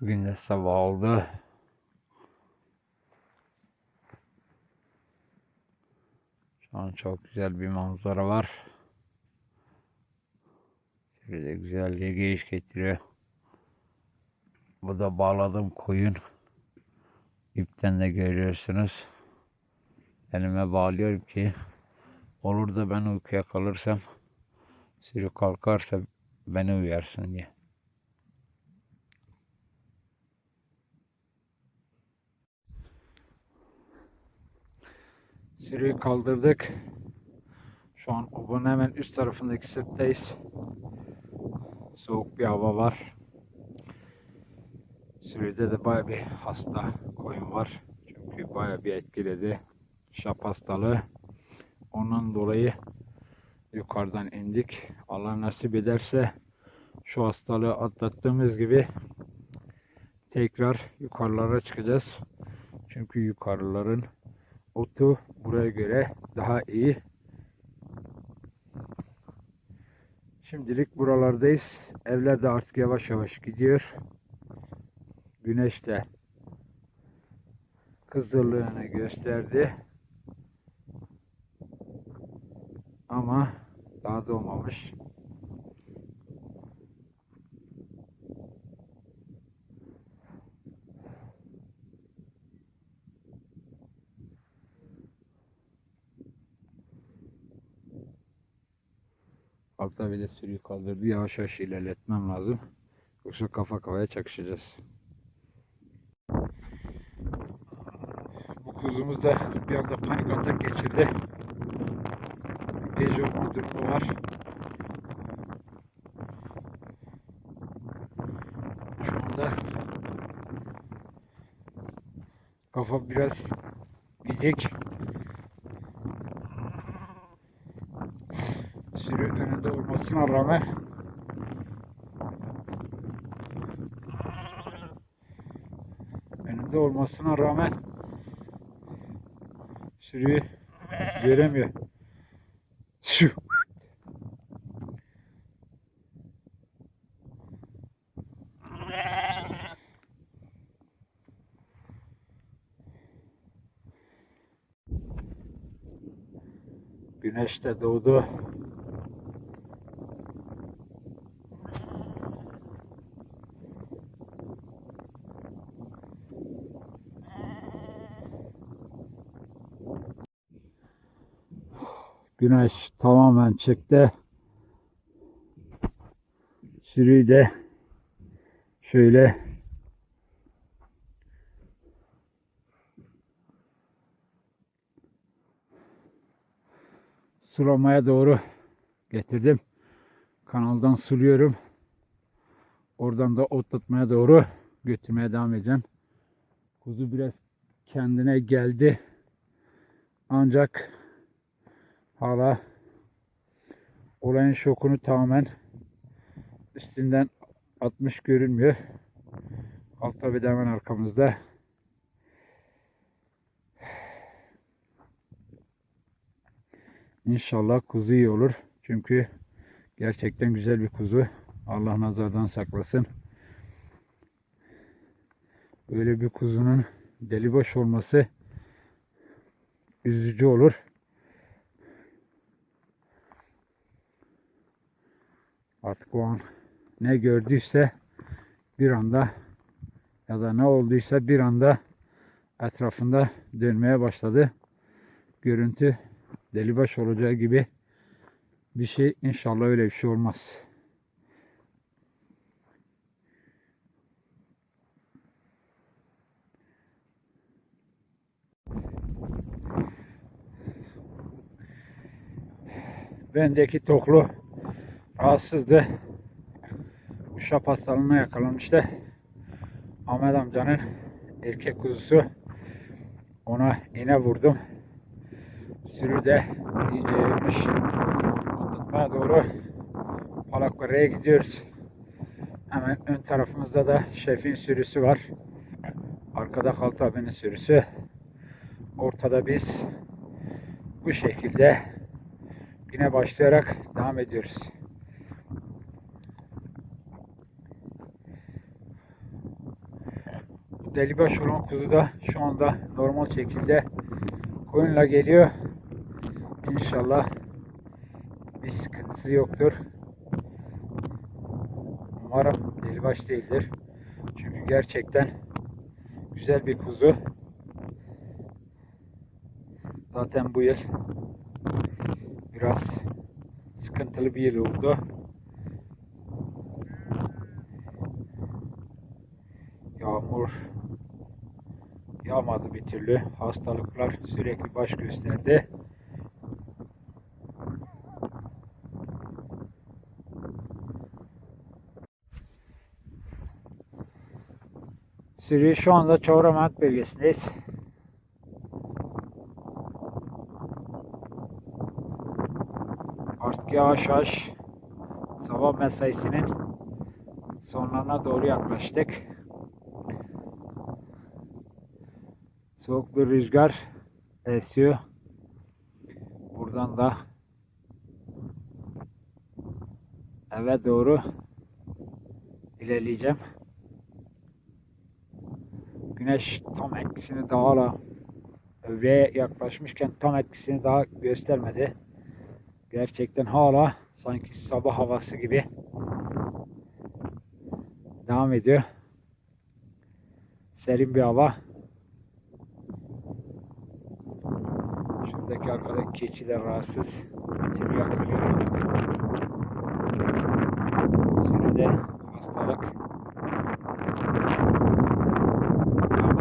Bugün de sabah oldu. Şu an çok güzel bir manzara var. Şöyle güzelliğe geyiş getiriyor. Bu da bağladığım koyun. İpten de görüyorsunuz. Elime bağlıyorum ki olur da ben uykuya kalırsam sürü kalkarsa beni uyarsın diye. Sürüyü kaldırdık. Şu an obanın hemen üst tarafındaki sırttayız. Soğuk bir hava var. Sürüde de baya bir hasta koyun var. Çünkü baya bir etkiledi. Şap hastalığı. Ondan dolayı yukarıdan indik. Allah nasip ederse şu hastalığı atlattığımız gibi tekrar yukarılara çıkacağız. Çünkü yukarıların otu buraya göre daha iyi. Şimdilik buralardayız. Evler de artık yavaş yavaş gidiyor. Güneş de kızıllığını gösterdi. Ama daha doğmamış. Altta bir de sürüyü kaldırdı. Yavaş yavaş ilerletmem lazım. Yoksa kafa kafaya çakışacağız. Bu kuzumuz da bir anda panik atak geçirdi. Gece olma durumu var. Şu anda kafa biraz gidecek. Sürü önünde olmasına rağmen önünde olmasına rağmen sürüyü göremiyor. Şu. Güneş de doğdu. Güneş tamamen çıktı. Sürüyü de şöyle sulamaya doğru getirdim. Kanaldan suluyorum. Oradan da otlatmaya doğru götürmeye devam edeceğim. Kuzu biraz kendine geldi. Ancak hala olayın şokunu tamamen üstünden atmış görünmüyor. Altta bir de hemen arkamızda. İnşallah kuzu iyi olur. Çünkü gerçekten güzel bir kuzu. Allah nazardan saklasın. Böyle bir kuzunun deliboş olması üzücü olur. Artık o an ne gördüyse bir anda ya da ne olduysa bir anda etrafında dönmeye başladı. Görüntü delibaş olacağı gibi bir şey inşallah öyle bir şey olmaz. Bendeki toklu rahatsızdı. Uşak hastalığına yakalanmıştı. Ahmet amcanın erkek kuzusu. Ona iğne vurdum. Sürü de iyice yayılmış. Tutmaya doğru Palaklara'ya gidiyoruz. Hemen ön tarafımızda da şefin sürüsü var. Arkada Kalta abinin sürüsü. Ortada biz bu şekilde yine başlayarak devam ediyoruz. Delibaş olan kuzu da şu anda normal şekilde koyunla geliyor. İnşallah bir sıkıntısı yoktur. Umarım delibaş değildir. Çünkü gerçekten güzel bir kuzu. Zaten bu yıl biraz sıkıntılı bir yıl oldu. Yağmadı bir türlü. Hastalıklar sürekli baş gösterdi. Sürüyü şu anda Çoğramak bölgesindeyiz. Artık yavaş yavaş sabah mesaisinin sonlarına doğru yaklaştık. Soğuk bir rüzgar esiyor. Buradan da eve doğru ilerleyeceğim. Güneş tam etkisini daha hala öğleye yaklaşmışken tam etkisini daha göstermedi. Gerçekten hala sanki sabah havası gibi devam ediyor. Serin bir hava. Şuradaki arkadaki keçi de rahatsız. Timi yakılıyor. Sürüde hastalık. Devam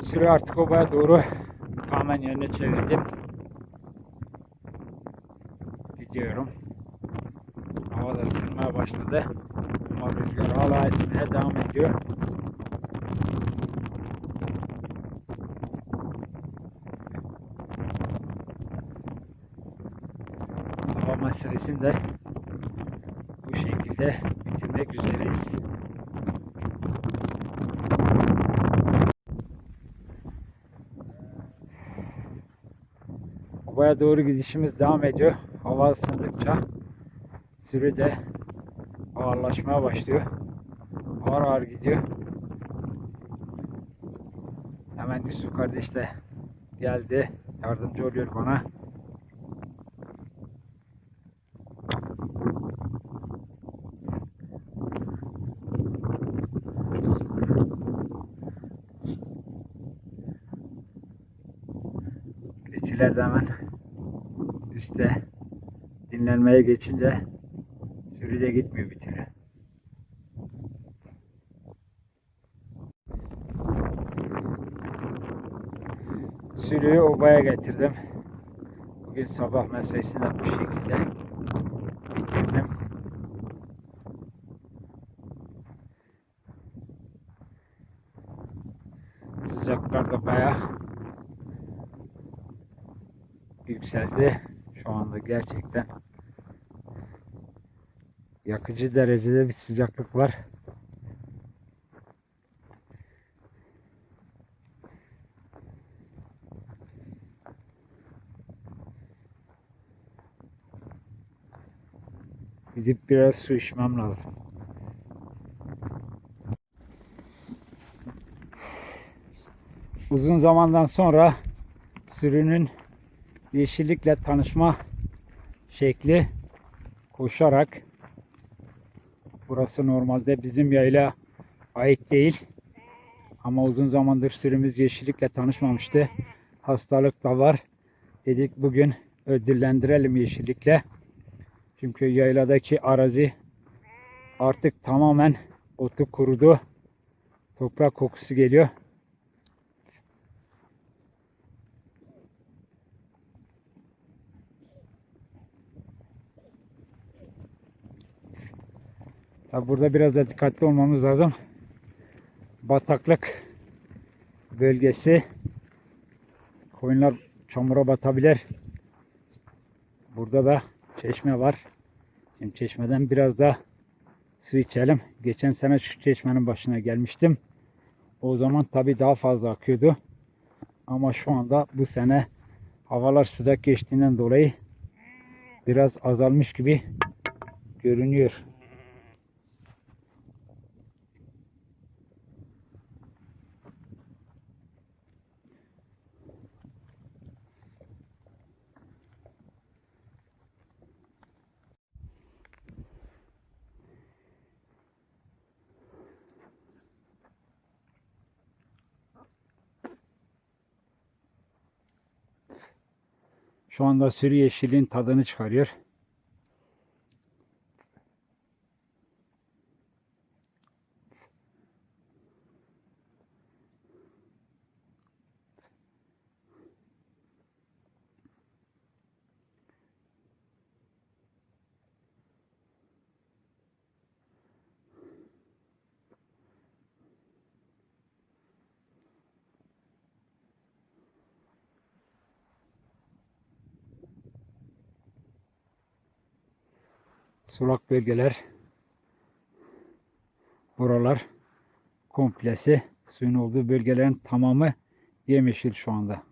ediyor. Sürü artık obaya doğru tamamen yönüne çevirdim. Gidiyorum. Hava da ısınmaya başladı. Ama rüzgar hala esmeye devam ediyor. Hava meselesini de bu şekilde bitirmek üzereyiz. Obaya doğru gidişimiz devam ediyor. Hava ısındıkça sürü de ağırlaşmaya başlıyor. Ağır ağır gidiyor. Hemen Yusuf kardeş de geldi. Yardımcı oluyor bana. Keçiler de hemen üstte dinlenmeye geçince sürü de gitmiyor bir türlü. Sürüyü obaya getirdim. Bugün sabah mesaisini de bu şekilde bitirdim. Sıcaklar da bayağı yükseldi. Şu anda gerçekten yakıcı derecede bir sıcaklık var. Gidip biraz su içmem lazım. Uzun zamandan sonra sürünün yeşillikle tanışma şekli koşarak burası normalde bizim yayla ait değil ama uzun zamandır sürümüz yeşillikle tanışmamıştı hastalık da var dedik bugün ödüllendirelim yeşillikle Çünkü yayladaki arazi artık tamamen otu kurudu. Toprak kokusu geliyor. Tabi burada biraz da dikkatli olmamız lazım. Bataklık bölgesi. Koyunlar çamura batabilir. Burada da çeşme var. Şimdi çeşmeden biraz da su içelim. Geçen sene şu çeşmenin başına gelmiştim. O zaman tabi daha fazla akıyordu. Ama şu anda bu sene havalar sıcak geçtiğinden dolayı biraz azalmış gibi görünüyor. Şu anda sürü yeşilin tadını çıkarıyor. Sulak bölgeler buralar komplesi suyun olduğu bölgelerin tamamı yemyeşil şu anda.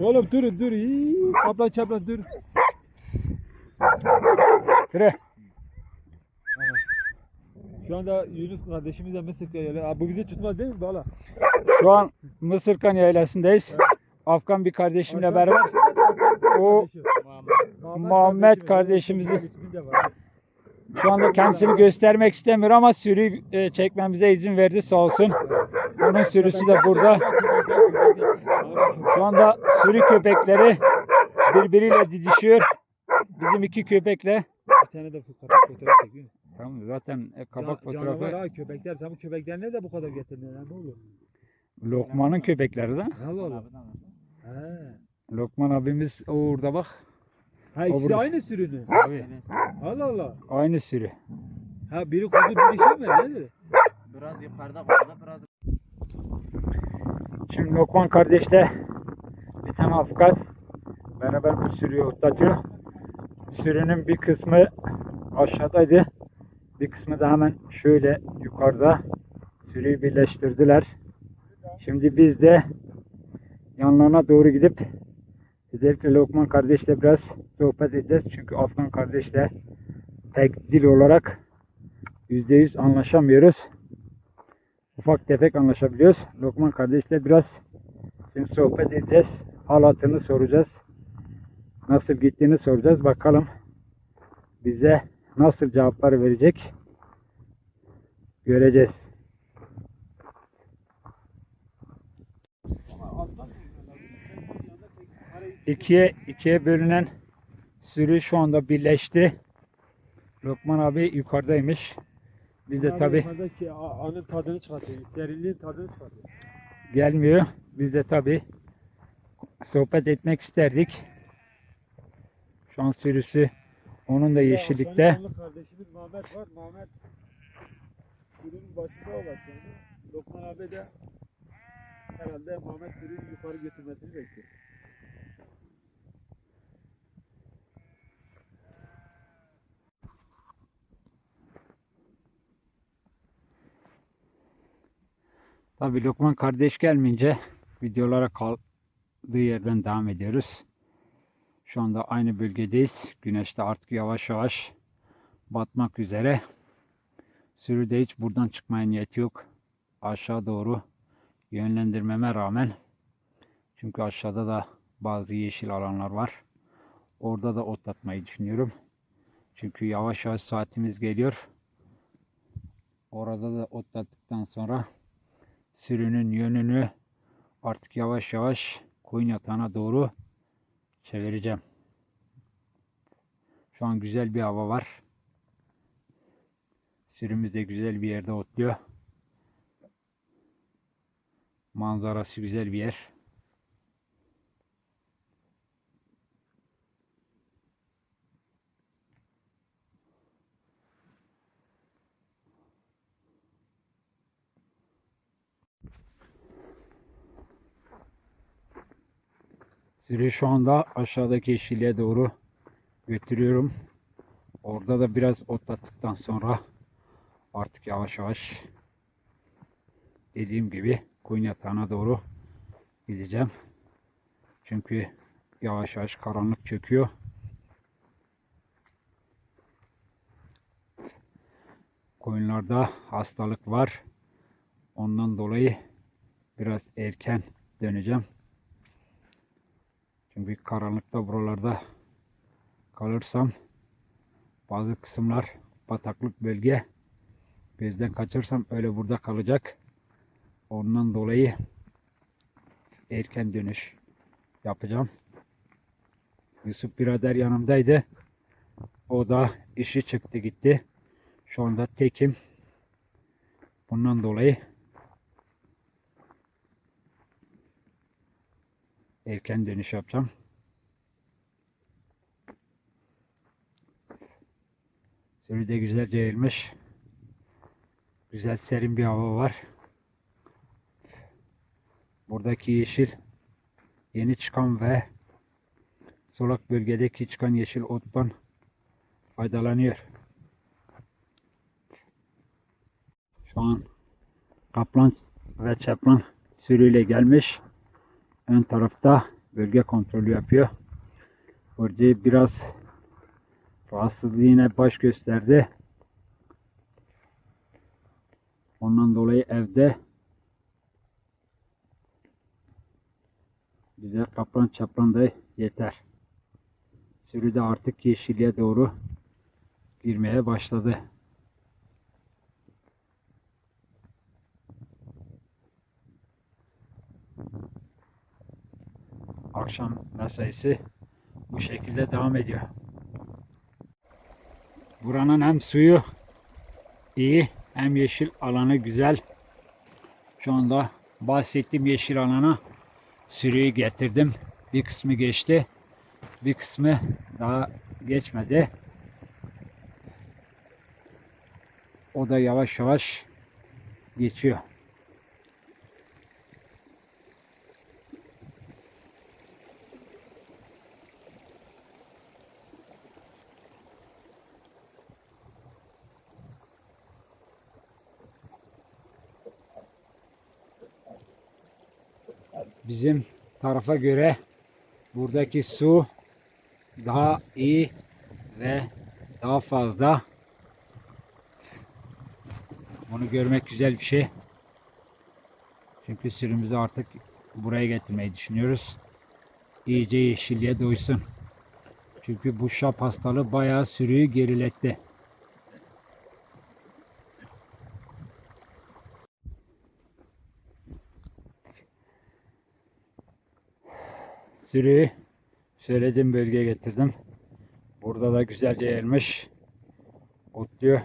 Oğlum dur dur. Abla çabla dur. Yürü. Şu anda Yunus kardeşimiz de Mısır'da geliyor. Abi bu bizi tutmaz değil mi Bala? Şu an Mısırkan yaylasındayız. Afgan bir kardeşimle beraber o Muhammed kardeşimizi- şu anda kendisini göstermek istemiyor ama sürü e, çekmemize izin verdi sağ olsun. Onun sürüsü de burada. Şu anda sürü köpekleri birbiriyle didişiyor. Bizim iki köpekle tane de kapak fotoğraf çekiyor. Tamam zaten e, kabak Can- Canavar fotoğrafı ha köpekler. Sen bu köpekler ne de bu kadar getirdin ya ne olur? Lokman'ın köpekleri de. Allah. He. Lokman abimiz o orada bak. Ha ikisi burada. aynı sürünü. Abi, Allah Allah. aynı sürü. Ha biri kuzu biri şey mi? Nedir? Biraz yukarıda kaldı, biraz Şimdi Lokman kardeş de tane Afgan beraber bu sürüyü otlatıyor. Sürünün bir kısmı aşağıdaydı. Bir kısmı da hemen şöyle yukarıda sürüyü birleştirdiler. Şimdi biz de yanlarına doğru gidip özellikle Lokman kardeşle biraz sohbet edeceğiz. Çünkü Afgan kardeşle pek dil olarak %100 anlaşamıyoruz ufak tefek anlaşabiliyoruz. Lokman kardeşle biraz şimdi sohbet edeceğiz. Hal hatırını soracağız. Nasıl gittiğini soracağız. Bakalım bize nasıl cevaplar verecek. Göreceğiz. İkiye, ikiye bölünen sürü şu anda birleşti. Lokman abi yukarıdaymış. Biz de tabi anın tadını çıkartıyor. Derinliğin tadını çıkartıyor. gelmiyor. Biz de tabi sohbet etmek isterdik. Şu an sürüsü onun da yeşillikte. Kardeşimiz Mehmet var. Mehmet sürünün başında o bak yani. Lokman abi de herhalde Mehmet sürünün yukarı götürmesini bekliyor. Tabi Lokman kardeş gelmeyince videolara kaldığı yerden devam ediyoruz. Şu anda aynı bölgedeyiz. Güneş de artık yavaş yavaş batmak üzere. Sürüde hiç buradan çıkmaya niyeti yok. Aşağı doğru yönlendirmeme rağmen çünkü aşağıda da bazı yeşil alanlar var. Orada da otlatmayı düşünüyorum. Çünkü yavaş yavaş saatimiz geliyor. Orada da otlattıktan sonra sürünün yönünü artık yavaş yavaş koyun yatağına doğru çevireceğim. Şu an güzel bir hava var. Sürümüz de güzel bir yerde otluyor. Manzarası güzel bir yer. Sürüyü şu anda aşağıdaki yeşilliğe doğru götürüyorum. Orada da biraz otlattıktan sonra artık yavaş yavaş dediğim gibi koyun yatağına doğru gideceğim. Çünkü yavaş yavaş karanlık çöküyor. Koyunlarda hastalık var. Ondan dolayı biraz erken döneceğim. Çünkü karanlıkta buralarda kalırsam bazı kısımlar bataklık bölge gözden kaçırsam öyle burada kalacak. Ondan dolayı erken dönüş yapacağım. Yusuf birader yanımdaydı. O da işi çıktı gitti. Şu anda tekim. Bundan dolayı erken dönüş yapacağım. Sürü de güzelce yayılmış. Güzel serin bir hava var. Buradaki yeşil yeni çıkan ve solak bölgedeki çıkan yeşil ottan faydalanıyor. Şu an kaplan ve çaplan sürüyle gelmiş. Ön tarafta bölge kontrolü yapıyor. Burada biraz rahatsızlığı yine baş gösterdi. Ondan dolayı evde bize kaplan çaplan da yeter. Sürü de artık yeşilliğe doğru girmeye başladı. Akşam mesaisi bu şekilde devam ediyor. Buranın hem suyu iyi hem yeşil alanı güzel. Şu anda bahsettiğim yeşil alana sürüyü getirdim. Bir kısmı geçti. Bir kısmı daha geçmedi. O da yavaş yavaş geçiyor. Bizim tarafa göre buradaki su daha iyi ve daha fazla. Bunu görmek güzel bir şey. Çünkü sürümüzü artık buraya getirmeyi düşünüyoruz. İyice yeşilliğe doysun. Çünkü bu şap hastalığı bayağı sürüyü geriletti. Sürüyü söylediğim bölgeye getirdim. Burada da güzelce yermiş. Otluyor.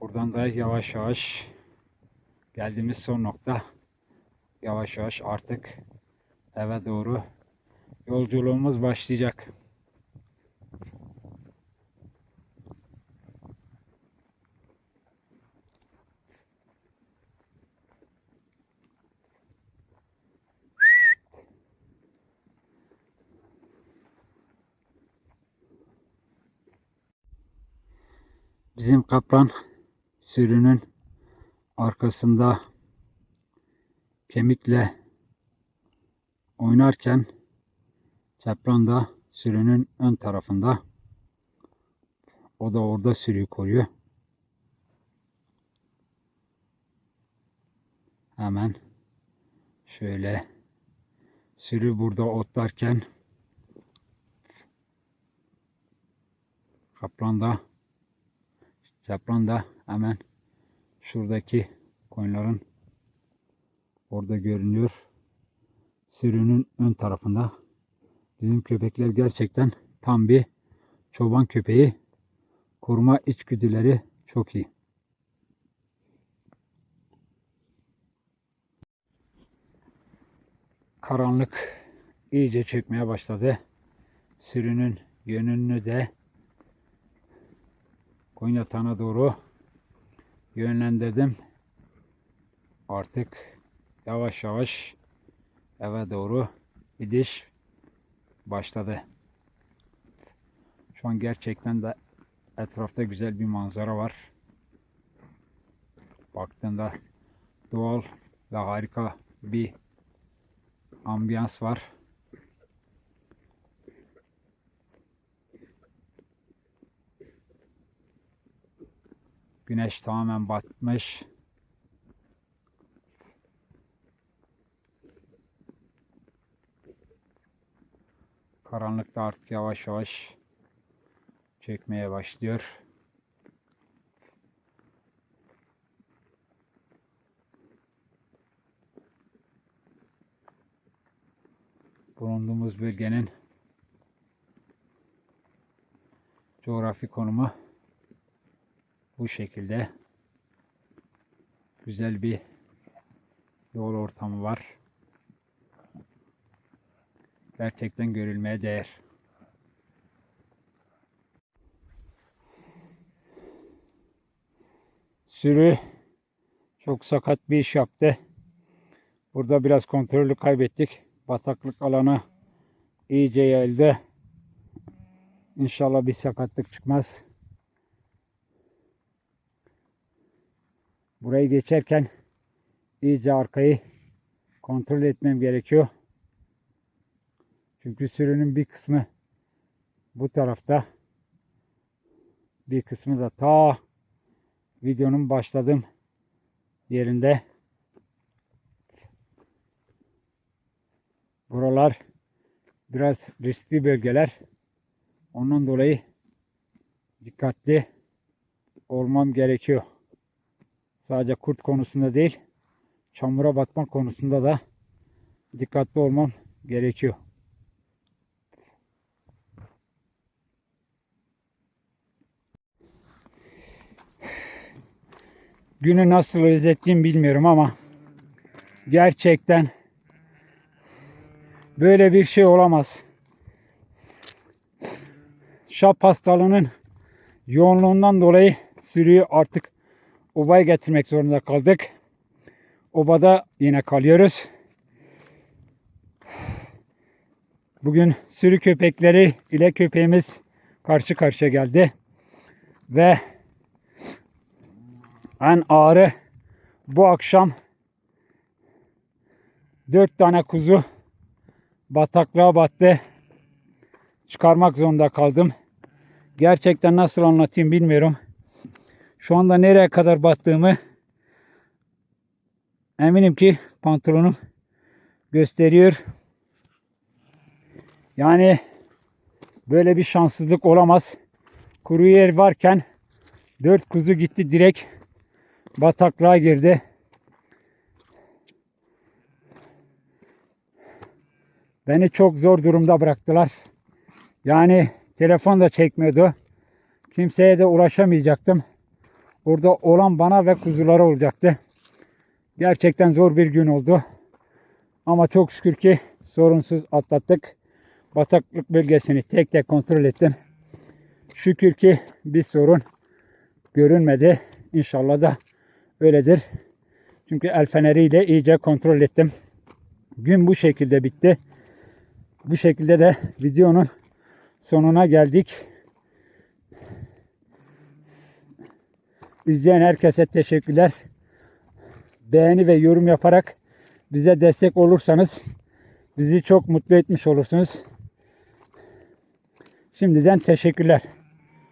Buradan da yavaş yavaş geldiğimiz son nokta yavaş yavaş artık eve doğru yolculuğumuz başlayacak. Bizim kaplan sürünün arkasında kemikle oynarken kaplan da sürünün ön tarafında. O da orada sürüyü koruyor. Hemen şöyle sürü burada otlarken kaplan da Kaplan da hemen şuradaki koyunların orada görünüyor. Sürünün ön tarafında. Bizim köpekler gerçekten tam bir çoban köpeği. Koruma içgüdüleri çok iyi. Karanlık iyice çökmeye başladı. Sürünün yönünü de Koyun yatağına doğru yönlendirdim. Artık yavaş yavaş eve doğru gidiş başladı. Şu an gerçekten de etrafta güzel bir manzara var. Baktığında doğal ve harika bir ambiyans var. Güneş tamamen batmış. Karanlık da artık yavaş yavaş çekmeye başlıyor. Bulunduğumuz bölgenin coğrafi konumu bu şekilde güzel bir yol ortamı var. Gerçekten görülmeye değer. Sürü çok sakat bir iş yaptı. Burada biraz kontrolü kaybettik. Bataklık alanı iyice yayıldı. İnşallah bir sakatlık çıkmaz. Burayı geçerken iyice arkayı kontrol etmem gerekiyor. Çünkü sürünün bir kısmı bu tarafta. Bir kısmı da ta videonun başladığım yerinde. Buralar biraz riskli bölgeler. Ondan dolayı dikkatli olmam gerekiyor. Sadece kurt konusunda değil, çamura batma konusunda da dikkatli olmam gerekiyor. Günü nasıl özetleyeyim bilmiyorum ama gerçekten böyle bir şey olamaz. Şap hastalığının yoğunluğundan dolayı sürüyü artık obaya getirmek zorunda kaldık. Obada yine kalıyoruz. Bugün sürü köpekleri ile köpeğimiz karşı karşıya geldi. Ve en ağırı bu akşam dört tane kuzu bataklığa battı. Çıkarmak zorunda kaldım. Gerçekten nasıl anlatayım bilmiyorum. Şu anda nereye kadar battığımı eminim ki pantolonum gösteriyor. Yani böyle bir şanssızlık olamaz. Kuru yer varken dört kuzu gitti direkt bataklığa girdi. Beni çok zor durumda bıraktılar. Yani telefon da çekmiyordu. Kimseye de ulaşamayacaktım. Orada olan bana ve kuzulara olacaktı. Gerçekten zor bir gün oldu. Ama çok şükür ki sorunsuz atlattık. Bataklık bölgesini tek tek kontrol ettim. Şükür ki bir sorun görünmedi. İnşallah da öyledir. Çünkü el feneriyle iyice kontrol ettim. Gün bu şekilde bitti. Bu şekilde de videonun sonuna geldik. İzleyen herkese teşekkürler. Beğeni ve yorum yaparak bize destek olursanız bizi çok mutlu etmiş olursunuz. Şimdiden teşekkürler.